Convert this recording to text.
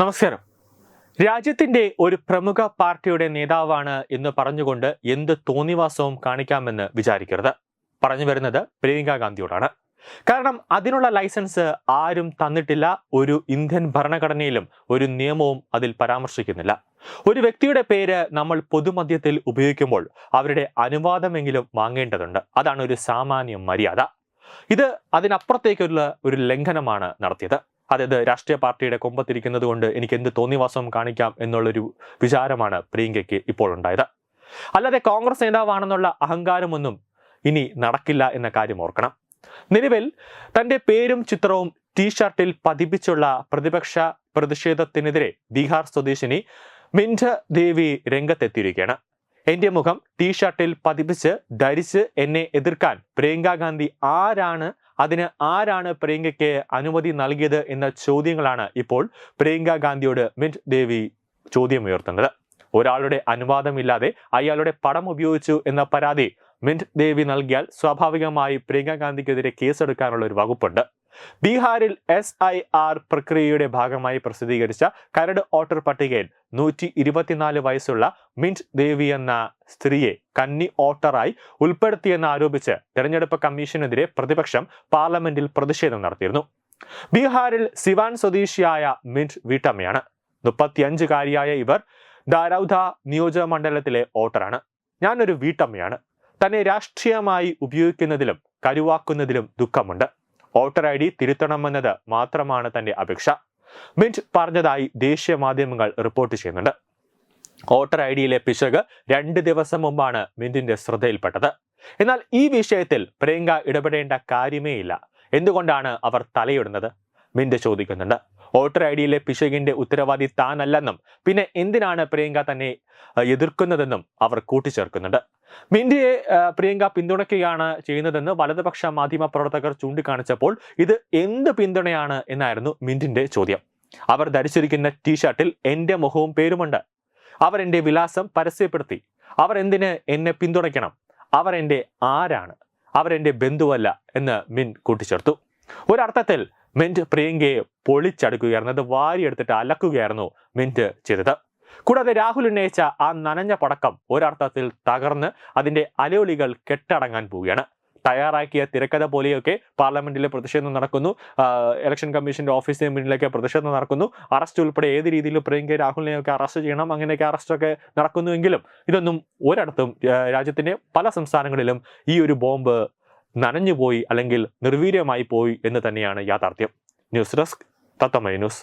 നമസ്കാരം. രാജ്യത്തിന്റെ ഒരു പ്രമുഖ പാർട്ടിയുടെ നേതാവാണ് എന്ന് പറഞ്ഞുകൊണ്ട് എന്ത് തോന്നിവാസവും കാണിക്കാമെന്ന് വിചാരിക്കരുത്. പറഞ്ഞു വരുന്നത് പ്രിയങ്ക ഗാന്ധിയോടാണ്. കാരണം അതിനുള്ള ലൈസൻസ് ആരും തന്നിട്ടില്ല. ഒരു ഇന്ത്യൻ ഭരണഘടനയിലും ഒരു നിയമവും അതിൽ പരാമർശിക്കുന്നില്ല. ഒരു വ്യക്തിയുടെ പേര് നമ്മൾ പൊതുമധ്യത്തിൽ ഉപയോഗിക്കുമ്പോൾ അവരുടെ അനുവാദമെങ്കിലും വാങ്ങേണ്ടതുണ്ട്. അതാണ് ഒരു സാമാന്യ മര്യാദ. ഇത് അതിനപ്പുറത്തേക്കുള്ള ഒരു ലംഘനമാണ് നടത്തിയത്. അതായത് രാഷ്ട്രീയ പാർട്ടിയുടെ കൊമ്പത്തിരിക്കുന്നത് കൊണ്ട് എനിക്ക് എന്ത് തോന്നിവാസം കാണിക്കാം എന്നുള്ളൊരു വിചാരമാണ് പ്രിയങ്കയ്ക്ക് ഇപ്പോൾ ഉണ്ടായത്. അല്ലാതെ കോൺഗ്രസ് നേതാവാണെന്നുള്ള അഹങ്കാരമൊന്നും ഇനി നടക്കില്ല എന്ന കാര്യം ഓർക്കണം. നിലവിൽ തന്റെ പേരും ചിത്രവും ടീഷർട്ടിൽ പതിപ്പിച്ചുള്ള പ്രതിപക്ഷ പ്രതിഷേധത്തിനെതിരെ ബീഹാർ സ്വദേശിനി മിൻഡ് ദേവി രംഗത്തെത്തിയിരിക്കുകയാണ്. എന്റെ മുഖം ടീഷർട്ടിൽ പതിപ്പിച്ച് ധരിച്ച് എന്നെ എതിർക്കാൻ പ്രിയങ്ക ഗാന്ധി ആരാണ്? അതിന് ആരാണ് പ്രിയങ്കയ്ക്ക് അനുമതി നൽകിയത് എന്ന ചോദ്യങ്ങളാണ് ഇപ്പോൾ പ്രിയങ്ക ഗാന്ധിയോട് മിൻഡ് ദേവി ചോദ്യം ഉയർത്തുന്നത്. ഒരാളുടെ അനുവാദമില്ലാതെ അയാളുടെ പടം ഉപയോഗിച്ചു എന്ന പരാതി മിന്റ് ദേവി നൽകിയാൽ സ്വാഭാവികമായി പ്രിയങ്ക ഗാന്ധിക്കെതിരെ കേസെടുക്കാനുള്ള ഒരു വകുപ്പുണ്ട്. ബീഹാറിൽ എസ് ഐ ആർ പ്രക്രിയയുടെ ഭാഗമായി പ്രസിദ്ധീകരിച്ച കരട് ഓട്ടർ പട്ടികയിൽ നൂറ്റി ഇരുപത്തിനാല് വയസ്സുള്ള മിന്റ് ദേവി എന്ന സ്ത്രീയെ കന്നി ഓട്ടറായി ഉൾപ്പെടുത്തിയെന്ന് ആരോപിച്ച് തെരഞ്ഞെടുപ്പ് കമ്മീഷനെതിരെ പ്രതിപക്ഷം പാർലമെന്റിൽ പ്രതിഷേധം നടത്തിയിരുന്നു. ബീഹാറിൽ സിവാൻ സ്വദേശിയായ മിന്റ് വീട്ടമ്മയാണ്. മുപ്പത്തിയഞ്ചുകാരിയായ ഇവർ ദാരൌധ നിയോജക മണ്ഡലത്തിലെ വോട്ടറാണ്. ഞാനൊരു വീട്ടമ്മയാണ്. തന്നെ രാഷ്ട്രീയമായി ഉപയോഗിക്കുന്നതിലും കരുവാക്കുന്നതിലും ദുഃഖമുണ്ട്. വോട്ടർ ഐ ഡി തിരുത്തണമെന്നത് മാത്രമാണ് തന്റെ അപേക്ഷ. മിന്റ് പറഞ്ഞതായി ദേശീയ മാധ്യമങ്ങൾ റിപ്പോർട്ട് ചെയ്യുന്നുണ്ട്. വോട്ടർ ഐ ഡിയിലെ പിശക് രണ്ട് ദിവസം മുമ്പാണ് മിന്റിന്റെ ശ്രദ്ധയിൽപ്പെട്ടത്. എന്നാൽ ഈ വിഷയത്തിൽ പ്രിയങ്ക ഇടപെടേണ്ട കാര്യമേ ഇല്ല. എന്തുകൊണ്ടാണ് അവർ തലയിടുന്നത്? മിന്റ് ചോദിക്കുന്നുണ്ട്. വോട്ടർ ഐ ഡിയിലെ പിശകിന്റെ ഉത്തരവാദി താനല്ലെന്നും പിന്നെ എന്തിനാണ് പ്രിയങ്ക തന്നെ എതിർക്കുന്നതെന്നും അവർ കൂട്ടിച്ചേർക്കുന്നുണ്ട്. മിന്റിയെ പ്രിയങ്ക പിന്തുണയ്ക്കുകയാണ് ചെയ്യുന്നതെന്ന് വലതുപക്ഷ മാധ്യമ പ്രവർത്തകർ ചൂണ്ടിക്കാണിച്ചപ്പോൾ ഇത് എന്ത് പിന്തുണയാണ് എന്നായിരുന്നു മിന്റിന്റെ ചോദ്യം. അവർ ധരിച്ചിരിക്കുന്ന ടീഷർട്ടിൽ എന്റെ മുഖവും പേരുമുണ്ട്. അവർ എന്റെ വിലാസം പരസ്യപ്പെടുത്തി. അവർ എന്തിന് എന്നെ പിന്തുണയ്ക്കണം? അവർ എന്റെ ആരാണ്? അവർ എന്റെ ബന്ധുവല്ല എന്ന് മിൻ കൂട്ടിച്ചേർത്തു. ഒരർത്ഥത്തിൽ മിന്റ് പ്രിയങ്കയെ പൊളിച്ചടുക്കുകയായിരുന്നു. അത് വാരിയെടുത്തിട്ട് അലക്കുകയായിരുന്നു മിന്റ് ചെയ്തത്. കൂടാതെ രാഹുൽ ഉന്നയിച്ച ആ നനഞ്ഞ പടക്കം ഒരർത്ഥത്തിൽ തകർന്ന് അതിന്റെ അലയൊലികൾ കെട്ടടങ്ങാൻ പോവുകയാണ്. തയ്യാറാക്കിയ തിരക്കഥ പോലെയൊക്കെ പാർലമെന്റിലെ പ്രതിഷേധം നടക്കുന്നു. ഇലക്ഷൻ കമ്മീഷന്റെ ഓഫീസിന് മുന്നിലൊക്കെ പ്രതിഷേധം നടക്കുന്നു. അറസ്റ്റ് ഉൾപ്പെടെ ഏത് രീതിയിലും പ്രിയങ്ക രാഹുലിനെയൊക്കെ അറസ്റ്റ് ചെയ്യണം. അങ്ങനെയൊക്കെ അറസ്റ്റൊക്കെ നടക്കുന്നുവെങ്കിലും ഇതൊന്നും ഒരിടത്തും രാജ്യത്തിന്റെ പല സംസ്ഥാനങ്ങളിലും ഈ ഒരു ബോംബ് നനഞ്ഞുപോയി അല്ലെങ്കിൽ നിർവീര്യമായി പോയി എന്ന് തന്നെയാണ് യാഥാർത്ഥ്യം. ന്യൂസ് ഡെസ്ക് തത്തമൈ ന്യൂസ്.